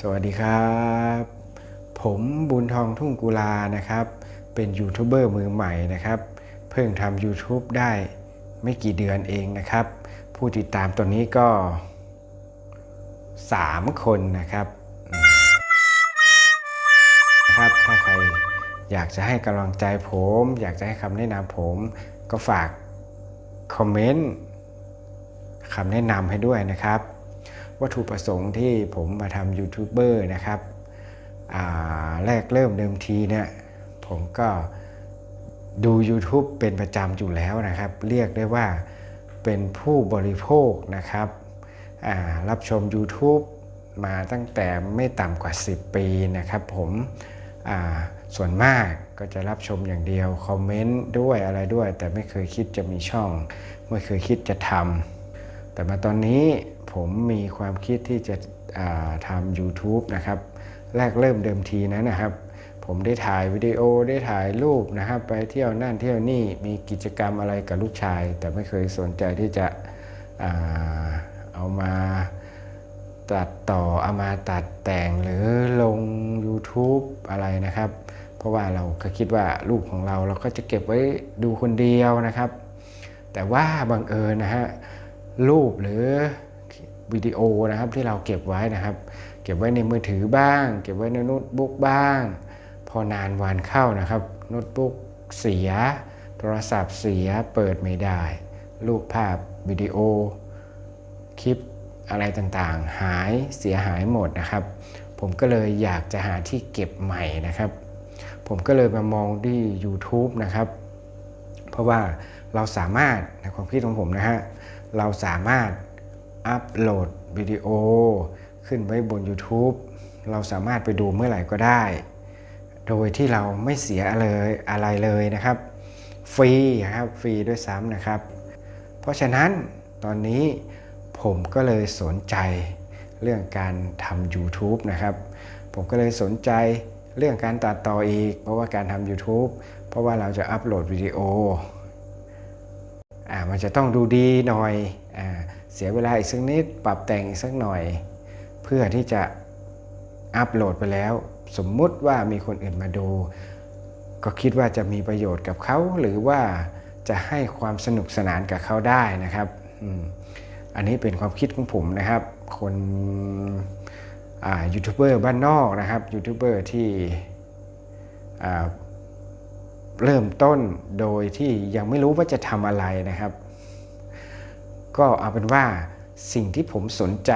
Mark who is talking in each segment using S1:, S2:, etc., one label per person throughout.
S1: สวัสดีครับ ผมบุญทองทุ่งกุลานะครับ เป็นยูทูบเบอร์มือใหม่นะครับ เพิ่งทำ YouTube ได้ไม่กี่เดือนเองนะครับ ผู้ติดตามตัวนี้ก็ 3 คนนะครับนะครับถ้าใครอยากจะให้กำลังใจผม อยากจะให้คำแนะนำผม ก็ฝากคอมเมนต์คำแนะนำให้ด้วยนะครับ วัตถุประสงค์ที่ผมมาทำยูทูบเบอร์นะครับแรกเริ่มเดิมทีเนี่ยผมก็ดู YouTube เป็นประจำอยู่แล้วนะครับ เรียกได้ว่าเป็นผู้บริโภคนะครับรับชม YouTube มาตั้งแต่ไม่ต่ำกว่า 10 ปีนะครับผมส่วนมากก็จะรับชมอย่างเดียว คอมเมนต์ด้วยอะไรด้วย แต่ไม่เคยคิดจะมีช่อง ไม่เคยคิดจะทำแต่มาตอนนี้ ผมมีความคิดที่จะทำ YouTube นะครับแรกเริ่มเดิมทีนั้นนะครับ ผมได้ถ่ายวิดีโอได้ถ่ายรูปนะครับ ไปเที่ยวนั่นเที่ยวนี่มีกิจกรรมอะไรกับลูกชาย แต่ไม่เคยสนใจที่จะอาเอามาตัดต่อเอามาตัดแต่งหรือลง YouTube อะไรนะครับ เพราะว่าเราก็คิดว่ารูปของเราเราก็จะเก็บไว้ดูคนเดียวนะครับ แต่ว่าบังเอิญนะฮะรูปหรือ วิดีโอนะครับที่เราเก็บไว้นะครับ เก็บไว้ในมือถือบ้าง เก็บไว้ในโน้ตบุ๊กบ้าง พอนานวันเข้านะครับโน้ตบุ๊กเสีย โทรศัพท์เสียเปิดไม่ได้ รูปภาพวิดีโอ คลิปอะไรต่างๆ หายเสียหายหมดนะครับ ผมก็เลยอยากจะหาที่เก็บใหม่นะครับ ผมก็เลยมามองที่ YouTube นะครับ เพราะว่าเราสามารถในความคิดของผมนะฮะเราสามารถ อัปโหลดวิดีโอ ขึ้นไว้บน YouTube เราสามารถไปดูเมื่อไหร่ก็ได้ โดยที่เราไม่เสียอะไรอะไรเลยนะครับ ฟรีครับฟรีด้วยซ้ำนะครับ เพราะฉะนั้นตอนนี้ผมก็เลยสนใจเรื่องการทำ YouTube นะครับ ผมก็เลยสนใจเรื่องการตัดต่ออีก เพราะว่าการทำ YouTube เพราะว่าเราจะอัปโหลดวิดีโอ มันจะต้องดูดีหน่อยอเสียเวลาอีกสักนิดปรับแต่งอีกสักหน่อย เพื่อที่จะอัปโหลดไปแล้ว สมมุติว่ามีคนอื่นมาดู ก็คิดว่าจะมีประโยชน์กับเขาหรือว่าจะให้ความสนุกสนานกับเขาได้นะครับอันนี้เป็นความคิดของผมนะครับ คนยูทูบเบอร์บ้านนอกนะครับยูทูบเบอร์ที่ เริ่มต้นโดยที่ยังไม่รู้ว่าจะทำอะไรนะครับ ก็เอาเป็นว่าสิ่งที่ผมสนใจ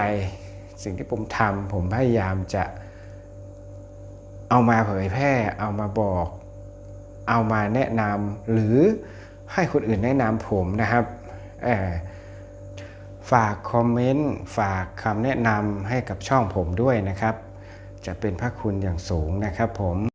S1: สิ่งที่ผมทำผมพยายามจะเอามาเผยแพร่ เอามาบอก เอามาแนะนำหรือให้คนอื่นแนะนำผมนะครับฝากคอมเมนต์ฝากคำแนะนำให้กับช่องผมด้วยนะครับ จะเป็นพระคุณอย่างสูงนะครับผม